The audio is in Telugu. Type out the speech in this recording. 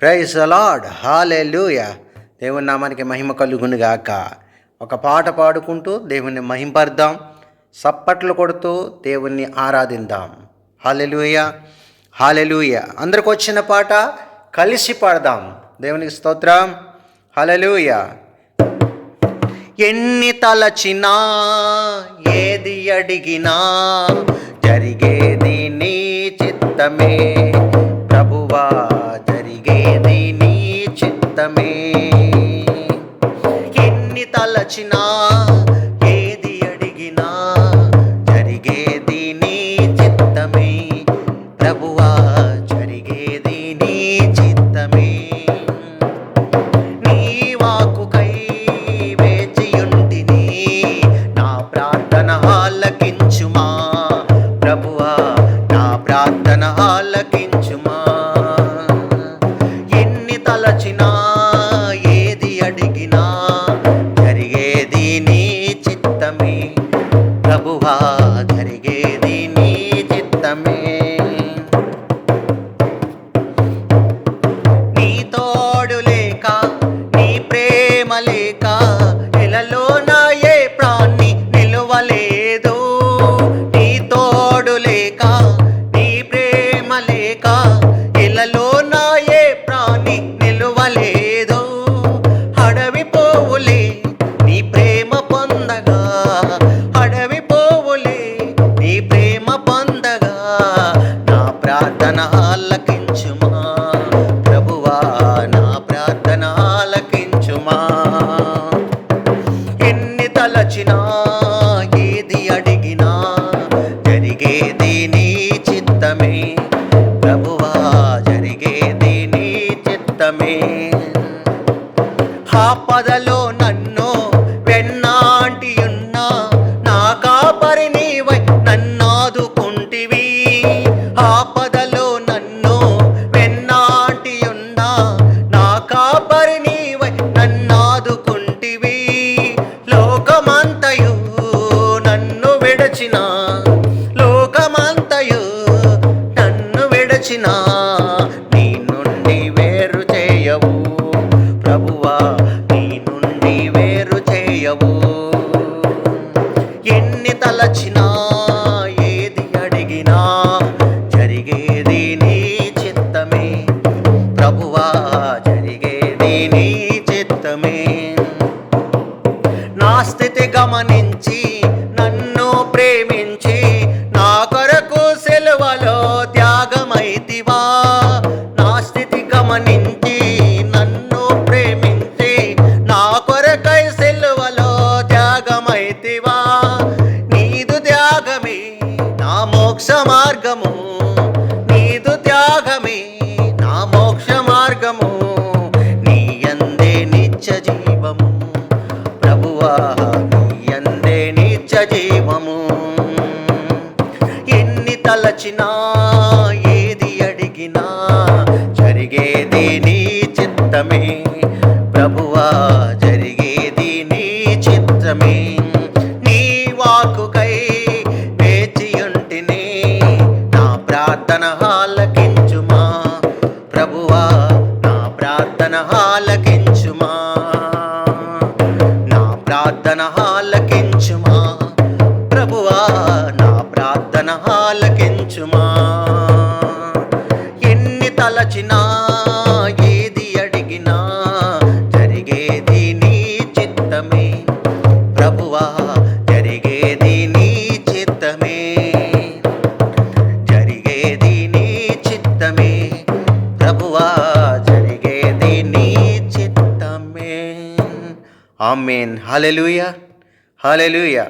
ప్రైజ్ అలాడ్ హాలెలూయ దేవుని నామానికి మహిమ కలుగునుగాక ఒక పాట పాడుకుంటూ దేవుణ్ణి మహింపర్దాం. సప్పట్లు కొడుతూ దేవుణ్ణి ఆరాధిద్దాం హాలెలూయ హాలెలూయ అందరికి వచ్చిన పాట కలిసి పాడదాం. దేవునికి స్తోత్రం. హాలెలూయ ఎన్ని తలచినా ఏది అడిగినా జరిగేది నీ చిత్తమే. చిత్తమే ఎన్ని తలచినా చిత్తమే. ప్రభువా జరిగేది నీ చిత్తమే. నీ తోడు లేక నీ ప్రేమ లేక ఇలలో నా ఏ ప్రాణి నిలువలేదు. చిత్తమే. ప్రభువా జరిగేది నీ చిత్తమే. ఆపదలో నన్ను నీ నుండి వేరు చేయవు. ప్రభువా నీ నుండి వేరు చేయవు. ఎన్ని తలచినా ఏది అడిగినా జరిగేది నీ చిత్తమే. ప్రభువా జరిగేది నీ చిత్తమే. నా స్థితి గమనించి నన్ను ప్రేమి మోక్ష మార్గము నీదు త్యాగమే నా మోక్ష మార్గము నీ అందే నిత్య జీవము. ప్రభువా నీ అందే నిత్య జీవము. ఎన్ని తలచినా ఏది అడిగినా జరిగేది నీ చిత్తమే. ప్రభువా ఆలకించుమా? ప్రభువా నా ప్రార్థన ఆలకించుమా? ఎన్ని తలచినా ஆமேன் ஹலெலூயா ஹலெலூயா